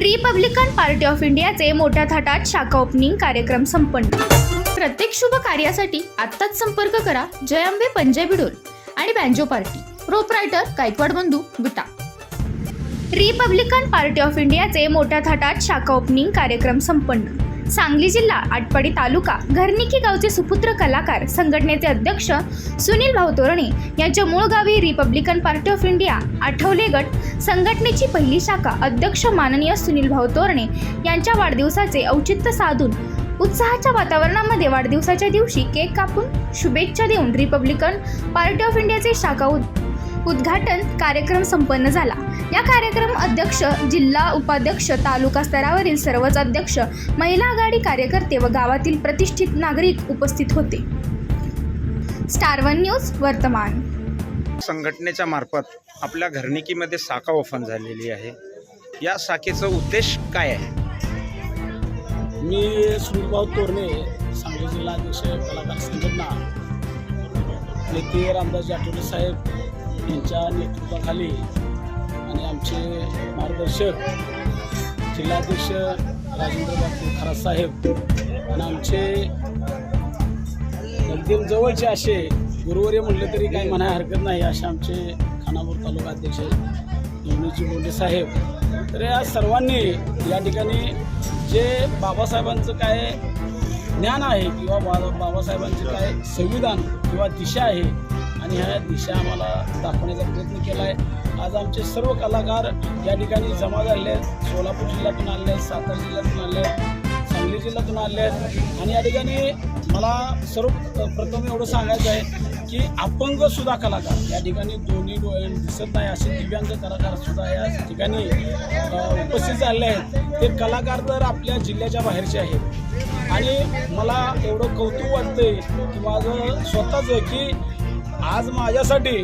Republican party of इंडियाचे मोठ्या थाटात शाखा ओपनिंग कार्यक्रम संपन्न. प्रत्येक शुभ कार्यासाठी आत्ताच संपर्क करा जय पंजाबी पंजय आणि बँजो पार्टी. प्रोपरायटर गायकवाड बंधू गुटा रिपब्लिकन पार्टी ऑफ इंडियाचे मोठ्या थाटात शाखा ओपनिंग कार्यक्रम संपन्न. सांगली जिल्हा आटपाडी तालुका घरनिकी गावचे सुपुत्र कलाकार संघटनेचे अध्यक्ष सुनील भाऊ तोरणे यांच्या मूळ गावी republican party of India Athawale गट संघटनेची पहिली शाखा अध्यक्ष माननीय सुनील भाऊ तोरणे यांच्या वाढदिवसाचे औचित्य साधून उत्साहाच्या वातावरणामध्ये वाढदिवसाच्या दिवशी केक कापून शुभेच्छा देऊन रिपब्लिकन पार्टी ऑफ इंडियाचे शाखा उद उद्घाटन कार्यक्रम संपन्न झाला. या कार्यक्रम अध्यक्ष जिल्हा उपाध्यक्ष तालुका स्तरावरील सर्वच अध्यक्ष महिला आघाडी कार्यकर्ते व गावातील प्रतिष्ठित नागरिक उपस्थित होते. स्टार वन न्यूज वर्तमान. संघटनेच्या मार्फत आपल्या घरनिकीमध्ये शाखा ओपन झालेली आहे. या शाखेचा उद्देश काय आहे? मी सुनीलभाऊ तोरणे सांगली जिल्हा अध्यक्ष कलाकार संघटना. नेते रामदास आठवले साहेब यांच्या नेतृत्वाखाली आणि आमचे मार्गदर्शक जिल्हाध्यक्ष राजेंद्र बापू खरा साहेब आणि आमचे एकदम जवळचे असे गुरुवर्य म्हटलं तरी काही म्हणाय हरकत नाही असे आमचे खानापूर तालुका अध्यक्ष युनिजी बोंडे साहेब. तर या सर्वांनी या ठिकाणी जे बाबासाहेबांचं काय ज्ञान आहे किंवा बा बाबासाहेबांचे काय संविधान किंवा दिशा आहे आणि ह्या दिशा आम्हाला दाखवण्याचा प्रयत्न केला आहे आज आमचे सर्व कलाकार या ठिकाणी जमा झाले आहेत. सोलापूर जिल्ह्यातून आले आहेत सातारा जिल्ह्यातून आले आहेत सांगली जिल्ह्यातून आले आहेत. आणि या ठिकाणी मला सर्व प्रथम एवढं सांगायचं आहे की अपंग सुद्धा कलाकार या ठिकाणी दोन्ही डोळ्याने दिसत नाही असे दिव्यांग कलाकार सुद्धा या ठिकाणी उपस्थित झाले आहेत. ते कलाकार तर आपल्या जिल्ह्याच्या बाहेरचे आहेत. आणि मला एवढं कौतुक वाटतंय की माझं स्वतःचं की आज माझ्यासाठी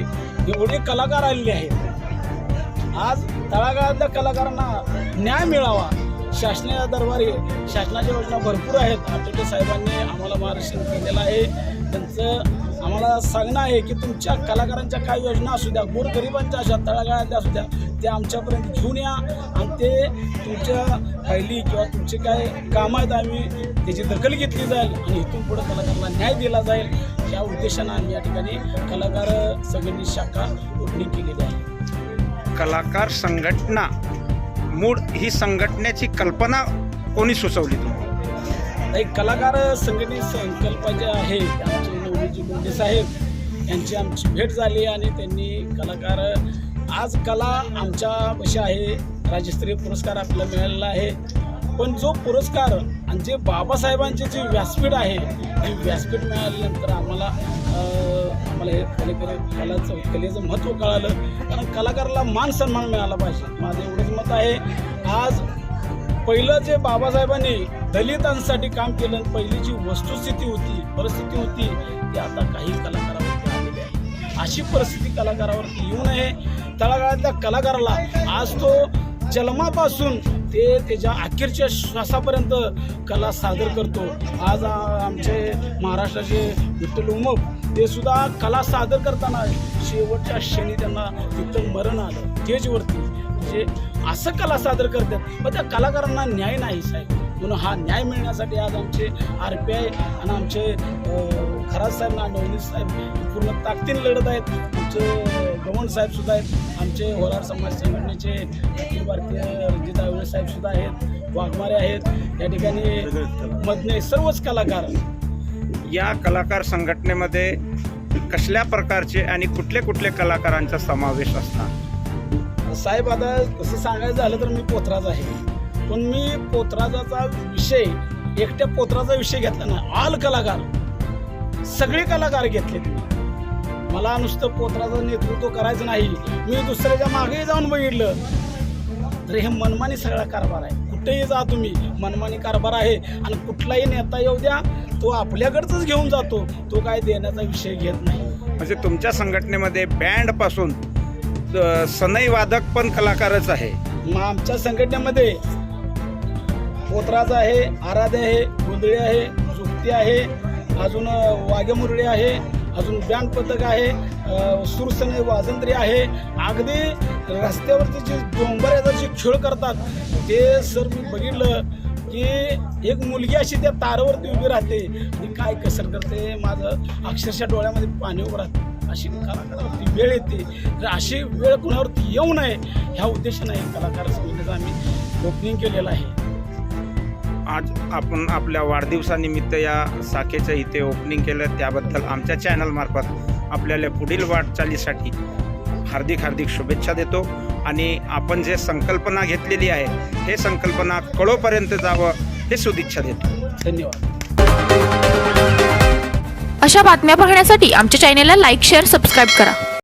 एवढे कलाकार आलेले आहेत. आज तळागाळातल्या कलाकारांना न्याय मिळावा. शासनाच्या दरबारी शासनाच्या योजना भरपूर आहेत. आठवले साहेबांनी आम्हाला मार्गदर्शन केलेलं आहे. त्यांचं आम्हाला सांगणं आहे की तुमच्या कलाकारांच्या काय योजना असू द्या गोरगरिबांच्या अशा तळागाळातल्या असू द्या ते आमच्यापर्यंत घेऊन या. आणि ते तुमच्या फायली किंवा तुमचे काय कामं आहेत आम्ही त्याची दखल घेतली जाईल आणि इथून पुढे कलाकारांना न्याय दिला जाईल. या उद्देशानं आम्ही या ठिकाणी कलाकार संघटनेची शाखा ओपनिंग केलेली आहे. कलाकार संघटना मूळ ही संघटनेची कल्पना कोणी सुचवली तुम्हाला? एक कलाकार संघटनेची संकल्प जे आहे आमचे नवनीजी साहेब यांची आमची भेट झाली आणि त्यांनी कलाकार आज कला आमच्या पशी आहे राज्यस्तरीय पुरस्कार आपल्याला मिळालेला आहे. पण जो पुरस्कार आणि जे बाबासाहेबांचे जे व्यासपीठ आहे हे व्यासपीठ मिळाल्यानंतर आम्हाला आम्हाला हे कलेकर कलाचं कलेचं महत्त्व कळालं. कारण कलाकाराला मान सन्मान मिळाला पाहिजे. माझं एवढंच मत आहे. आज पहिलं जे बाबासाहेबांनी दलितांसाठी काम केलं पहिली जी वस्तुस्थिती होती परिस्थिती होती ती आता काही कलाकारावरती आलेली आहे. अशी परिस्थिती कलाकारावरती येऊ नये. तळागाळातल्या कलाकाराला आज तो जन्मापासून ते त्याच्या अखेरच्या श्वासापर्यंत कला सादर करतो. आज आमचे महाराष्ट्राचे विठ्ठल उमप ते सुद्धा कला सादर करताना शेवटच्या क्षणी त्यांना तिथं मरण आलं स्टेजवरती म्हणजे असं कला सादर करतात. मग त्या कलाकारांना न्याय नाही साहेब. म्हणून हा न्याय मिळण्यासाठी आज आमचे आर पी आय आणि आमचे खराज साहेब ना नवनीत साहेब पूर्ण ताकदीने लढत आहेत. आमचे गवण साहेब सुद्धा आहेत. आमचे होलार समाज संघटनेचे अखिल भारतीय रणजित आवळे साहेब सुद्धा आहेत. वाघमारे आहेत. या ठिकाणी मधने सर्वच कलाकार. या कलाकार संघटनेमध्ये कसल्या प्रकारचे आणि कुठले कुठले कलाकारांचा समावेश असणार? साहेब आता तसं सांगायचं झालं तर मी पोथराज आहे. पण मी पोथराजाचा विषय एकट्या पोत्राचा विषय घेतला नाही. आल कलाकार. सगळे कलाकार घेतले मला नुसतं पोत्राचं नेतृत्व करायचं नाही. मी दुसऱ्याच्या मागेही जाऊन बघितलं. तर हे मनमानी सगळा कारभार आहे. कुठेही जा तुम्ही. मनमानी कारभार आहे. आणि कुठलाही नेता येऊ द्या तो आपल्याकडचंच घेऊन जातो. तो काय देण्याचा विषय घेत नाही. म्हणजे तुमच्या संघटनेमध्ये बँडपासून अ, सनई वादक पण कलाकारच आहे. मग आमच्या संघटनेमध्ये पोतराज आहे आराधे आहे गोंधळी आहे जुक्ती आहे अजून वाघेमुरळी आहे अजून बँड पथक आहे सुरसने वाजंत्री आहे. अगदी रस्त्यावरती जे डोंबऱ्याचा जे खेळ करतात ते सर मी बघितलं की एक मुलगी अशी त्या तारावरती उभी राहते. आणि काय कसर करते माझं अक्षरशः डोळ्यामध्ये पाणी उभं राहते. अशी कलाकारावरती वेळ येते. तर अशी वेळ कुणावरती येऊ नये ह्या उद्देशाने कलाकार संघटनेचं आम्ही ओपनिंग केलेलं आहे. आज आपण आपल्या वाढदिवसानिमित्त या शाखेचं इथे ओपनिंग केलं. त्याबद्दल आमच्या चॅनलमार्फत आपल्याला पुढील वाटचालीसाठी हार्दिक हार्दिक शुभेच्छा देतो. आणि आपण जे संकल्पना घेतलेली आहे हे संकल्पना कळोपर्यंत जावं हे सदिच्छा देतो. धन्यवाद. अशा बातम्या पाहण्यासाठी आमच्या चॅनेलला लाईक शेअर सबस्क्राईब करा.